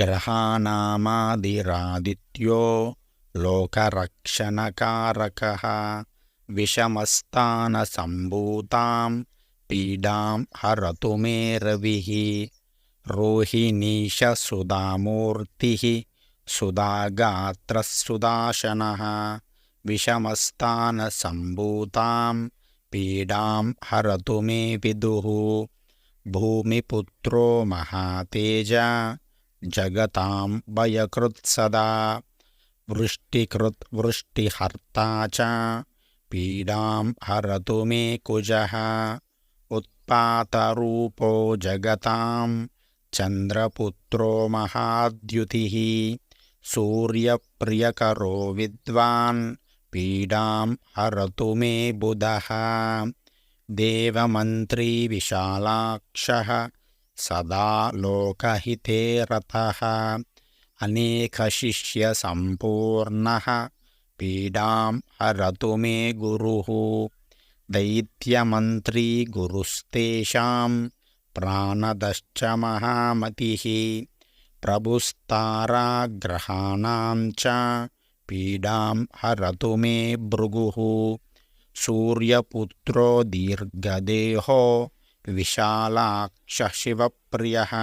ग्रहाणामादिरादित्यो लोकरक्षणकारकः विषमस्तानसम्भूतां पीडां हरतु मे रविः रोहिणीशसुधामूर्तिः सुधागात्रसुदाशनः विषमस्तानसम्भूतां पीडां हरतु मे विदुः भूमिपुत्रो महातेज जगतां भयकृत्सदा वृष्टिकृत् वृष्टिहर्ता च पीडां हरतु मे कुजः उत्पातरूपो जगतां चन्द्रपुत्रो महाद्युतिः सूर्यप्रियकरो विद्वान् पीडां हरतु मे बुधः देवमन्त्री विशालाक्षः सदा लोकहिते रतः अनेकशिष्यसम्पूर्णः पीडां हरतु मे गुरुः। दैत्यमन्त्री गुरुस्तेषां प्राणदश्च महामतिः। प्रभुस्ताराग्रहाणां च पीडां हरतु मे भृगुः। सूर्यपुत्रो दीर्घदेहो विशालाक्षः शिवप्रियः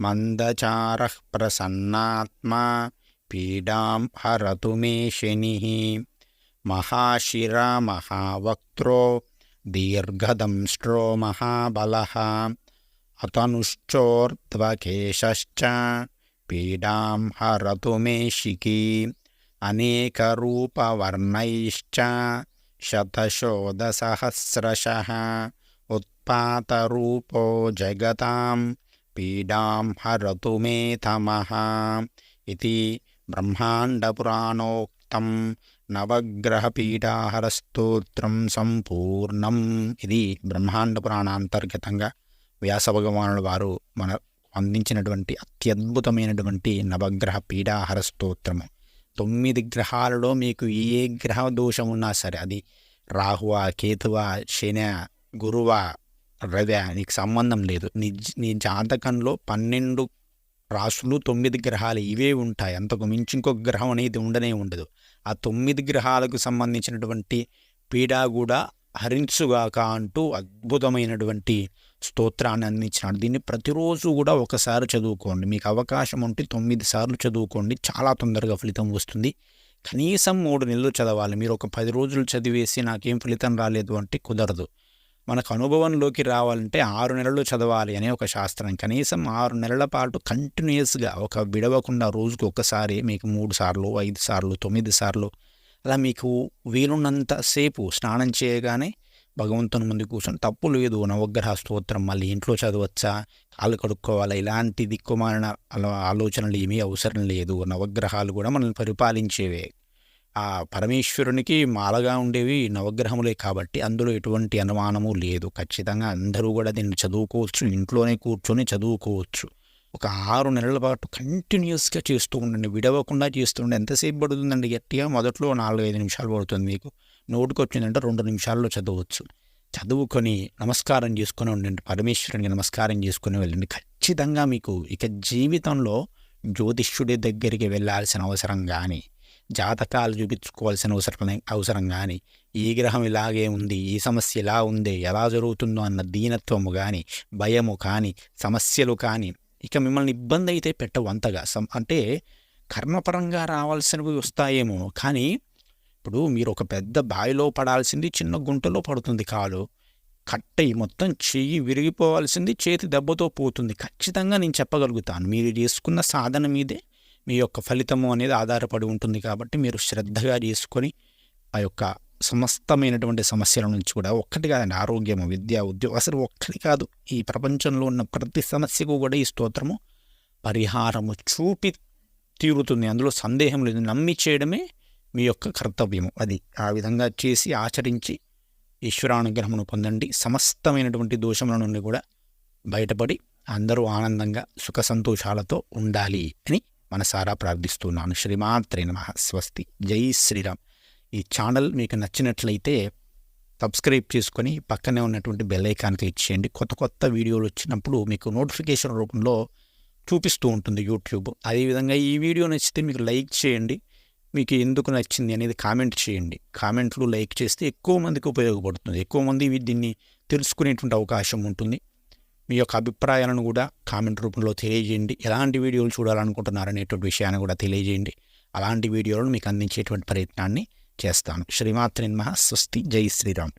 मन्दचारः प्रसन्नात्मा पीडां हरतु मे शनिः महाशिरा महावक्त्रो दीर्घदंष्ट्रो महाबलः अतनुश्चोर्ध्वकेशश्च पीडां हरतु मे शिकी अनेकरूपवर्णैश्च शतशोधसहस्रशः उत्पातरूपो जगतां पीडां हरतु मे तमः इति బ్రహ్మాండపురాణోక్తం నవగ్రహపీఠాహర స్తోత్రం సంపూర్ణం ఇది బ్రహ్మాండ పురాణాంతర్గతంగా వ్యాస భగవానుల వారు మన అందించినటువంటి అత్యద్భుతమైనటువంటి నవగ్రహ పీఠాహర స్తోత్రము తొమ్మిది గ్రహాలలో మీకు ఏ గ్రహ దోషం ఉన్నా సరే అది రాహువ కేతువ శన గురువ రవి నీకు సంబంధం లేదు. నీ నీ జాతకంలో పన్నెండు రాసులు తొమ్మిది గ్రహాలు ఇవే ఉంటాయి. అంతకు మించి ఇంకొక గ్రహం అనేది ఉండనే ఉండదు. ఆ తొమ్మిది గ్రహాలకు సంబంధించినటువంటి పీడా కూడా హరించుగాక అంటూ అద్భుతమైనటువంటి స్తోత్రాన్ని అందించినాడు. దీన్ని ప్రతిరోజు కూడా ఒకసారి చదువుకోండి. మీకు అవకాశం ఉంటే తొమ్మిది సార్లు చదువుకోండి. చాలా తొందరగా ఫలితం వస్తుంది. కనీసం మూడు నెలలు చదవాలి. మీరు ఒక పది రోజులు చదివేసి నాకేం ఫలితం రాలేదు అంటే కుదరదు. మనకు అనుభవంలోకి రావాలంటే ఆరు నెలలు చదవాలి అనే ఒక శాస్త్రం. కనీసం ఆరు నెలల పాటు కంటిన్యూస్గా ఒక విడవకుండా రోజుకు ఒకసారి మీకు మూడు సార్లు ఐదు సార్లు తొమ్మిది సార్లు అలా మీకు వీలున్నంత సేపు స్నానం చేయగానే భగవంతుని ముందు కూర్చొని తప్పు లేదు నవగ్రహ స్తోత్రం మళ్ళీ ఇంట్లో చదవచ్చా కాళ్ళు కడుక్కోవాలా ఇలాంటి దిక్కుమాలిన అలా ఆలోచనలు ఏమీ అవసరం లేదు. నవగ్రహాలు కూడా మనల్ని పరిపాలించేవే. ఆ పరమేశ్వరునికి మాలగా ఉండేవి నవగ్రహములే కాబట్టి అందులో ఎటువంటి అనుమానము లేదు. ఖచ్చితంగా అందరూ కూడా దీన్ని చదువుకోవచ్చు. ఇంట్లోనే కూర్చొని చదువుకోవచ్చు. ఒక ఆరు నెలల పాటు కంటిన్యూస్గా చేస్తూ ఉండండి. విడవకుండా చేస్తూ ఉండండి. ఎంతసేపు పడుతుందండి? గట్టిగా మొదట్లో నాలుగు ఐదు నిమిషాలు పడుతుంది మీకు. నోటికి వచ్చిందంటే రెండు నిమిషాల్లో చదవచ్చు. చదువుకొని నమస్కారం చేసుకుని ఉండండి. పరమేశ్వరునికి నమస్కారం చేసుకుని వెళ్ళండి. ఖచ్చితంగా మీకు ఇక జీవితంలో జ్యోతిష్యుడి దగ్గరికి వెళ్ళాల్సిన అవసరం కానీ జాతకాలు చూపించుకోవాల్సిన అవసరం అవసరం కానీ ఈ గ్రహం ఇలాగే ఉంది ఈ సమస్య ఇలా ఉంది ఎలా జరుగుతుందో అన్న దీనత్వము కానీ భయము కానీ సమస్యలు కానీ ఇక మిమ్మల్ని ఇబ్బంది అయితే పెట్టవు అంతగా. అంటే కర్మపరంగా రావాల్సినవి వస్తాయేమో కానీ ఇప్పుడు మీరు ఒక పెద్ద బావిలో పడాల్సింది చిన్న గుంటలో పడుతుంది కాలు. కట్టయి మొత్తం చెయ్యి విరిగిపోవాల్సింది చేతి దెబ్బతో పోతుంది. ఖచ్చితంగా నేను చెప్పగలుగుతాను. మీరు చేసుకున్న సాధన మీదే. మీ యొక్క ఫలితము అనేది ఆధారపడి ఉంటుంది కాబట్టి మీరు శ్రద్ధగా చేసుకొని ఆ యొక్క సమస్తమైనటువంటి సమస్యల నుంచి కూడా ఒక్కటి కాదండి ఆరోగ్యము విద్య ఉద్యోగం అసలు ఒక్కటి కాదు. ఈ ప్రపంచంలో ఉన్న ప్రతి సమస్యకు కూడా ఈ స్తోత్రము పరిహారము చూపి తీరుతుంది. అందులో సందేహం లేదు. నమ్మి చేయడమే మీ యొక్క కర్తవ్యము. అది ఆ విధంగా చేసి ఆచరించి ఈశ్వరానుగ్రహమును పొందండి. సమస్తమైనటువంటి దోషముల నుండి కూడా బయటపడి అందరూ ఆనందంగా సుఖ సంతోషాలతో ఉండాలి అని మనసారా ప్రార్థిస్తున్నాను. శ్రీమాత్రే నమ. స్వస్తి. జై శ్రీరామ్. ఈ ఛానల్ మీకు నచ్చినట్లయితే సబ్స్క్రైబ్ చేసుకొని పక్కనే ఉన్నటువంటి బెల్ ఐకాన్ క్లిక్ చేయండి. కొత్త కొత్త వీడియోలు వచ్చినప్పుడు మీకు నోటిఫికేషన్ రూపంలో చూపిస్తూ ఉంటుంది యూట్యూబ్. అదేవిధంగా ఈ వీడియో నచ్చితే మీకు లైక్ చేయండి. మీకు ఎందుకు నచ్చింది అనేది కామెంట్ చేయండి. కామెంట్లు లైక్ చేస్తే ఎక్కువ మందికి ఉపయోగపడుతుంది. ఎక్కువ మంది దీన్ని తెలుసుకునేటువంటి అవకాశం ఉంటుంది. మీ యొక్క అభిప్రాయాలను కూడా కామెంట్ రూపంలో తెలియజేయండి. ఎలాంటి వీడియోలు చూడాలనుకుంటున్నారనేటువంటి విషయాన్ని కూడా తెలియజేయండి. అలాంటి వీడియోలను మీకు అందించేటువంటి ప్రయత్నాన్ని చేస్తాను. శ్రీమాత్రి మహా స్వస్తి. జై శ్రీరామ్.